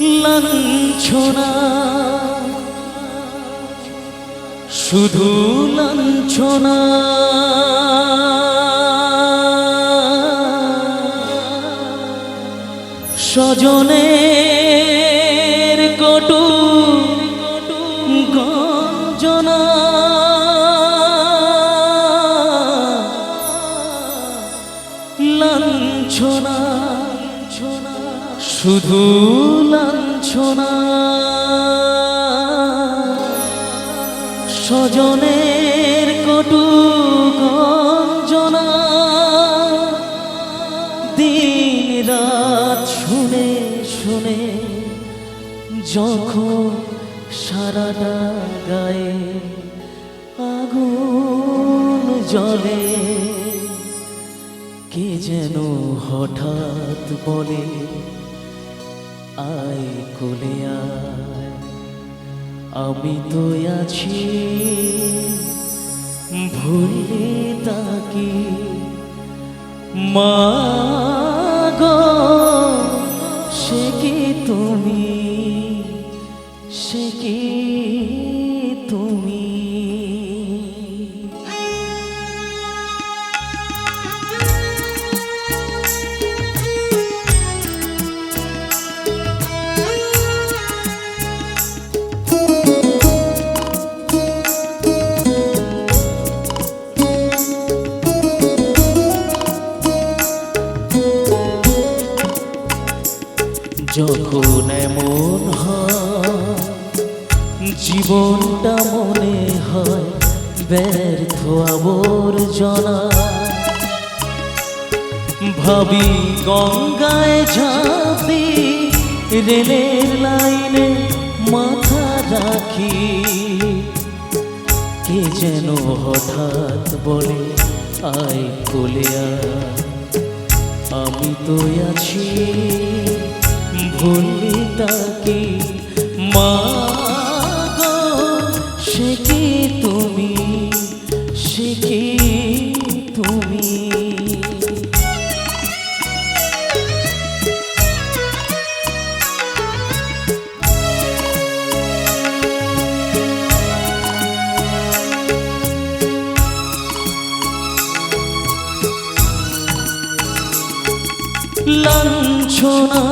লাঞ্ছনা। শুধু লাঞ্ছনা। স্বজনের শুধু লাঞ্ছনা। স্বজনের কটু গঞ্জনা। দিন রাত শুনে শুনে যখন সারাটা গায়ে আগুন জ্বলে, কে যেন হঠাৎ বলে আয় কোলে আমি তো আছি ভুলে তাকি মা সে কি তুমি? সে কি যখন এমন হয়, জীবনটা মনে হয় ব্যর্থ আবর্জনা। ভাবি গঙ্গায় ঝাঁপি রেলের লাইনে মাথা রাখি। কে যেন হঠাৎ বলে, আয় কোলে আমি তো আছি। ভুলি তাকে মা সে কি তুমি? সে তুমি? লাঞ্ছনা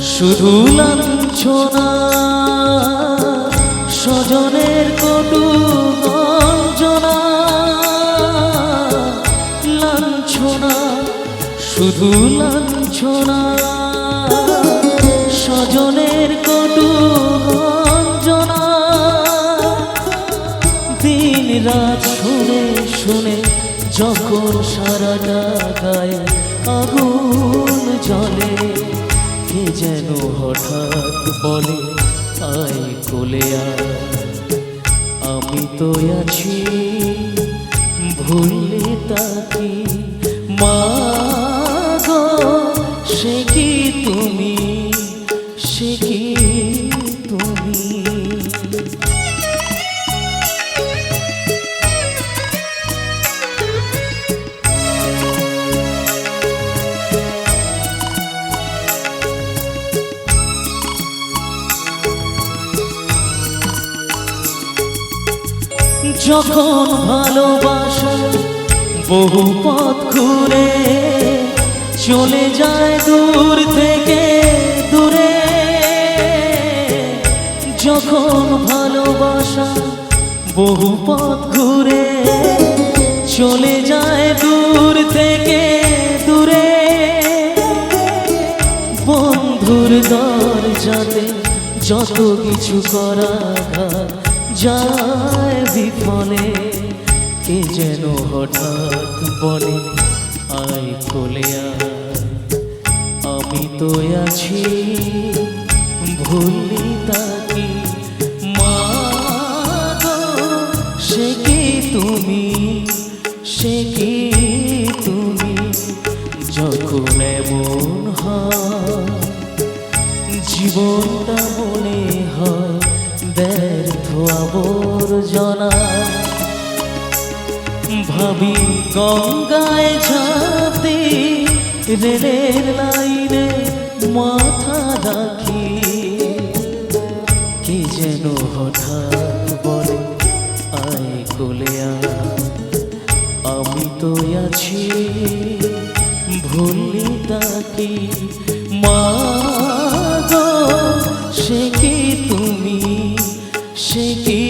শুধু লাঞ্ছনা, স্বজনের কটু গঞ্জনা লাঞ্ছনা, শুধু লাঞ্ছনা, স্বজনের কটু গঞ্জনা দিন রাত শুনে শুনে যখন সারাটা গায়ে আগুন জ্বলে কে যেন হঠাৎ বলে আই কোলে আমি তো আছি ভুললে তাকে যখন ভালোবাসা বহু পথ ঘুরে চলে যায় দূর থেকে দূরে। যখন ভালোবাসা বহু পথ ঘুরে চলে যায় দূর থেকে দূরে। বন্ধুর দরজাতে যত কিছু করা যায় বিফলে কে যেন হঠাৎ বলে আয় কোলে আমি তো আছি ভুলি তাকি, মা সে কি তুমি, সে কি তুমি? যখন এমন হয়, জীবনটা মনে গঙ্গায় ঝাঁপতে রেলের লাইনে মাথা রাখি। কি যেন হঠাৎ বলে, আয় কোলে আমি তো আছি। ভুলি তাকি, মা সে কি তুমি, সে কি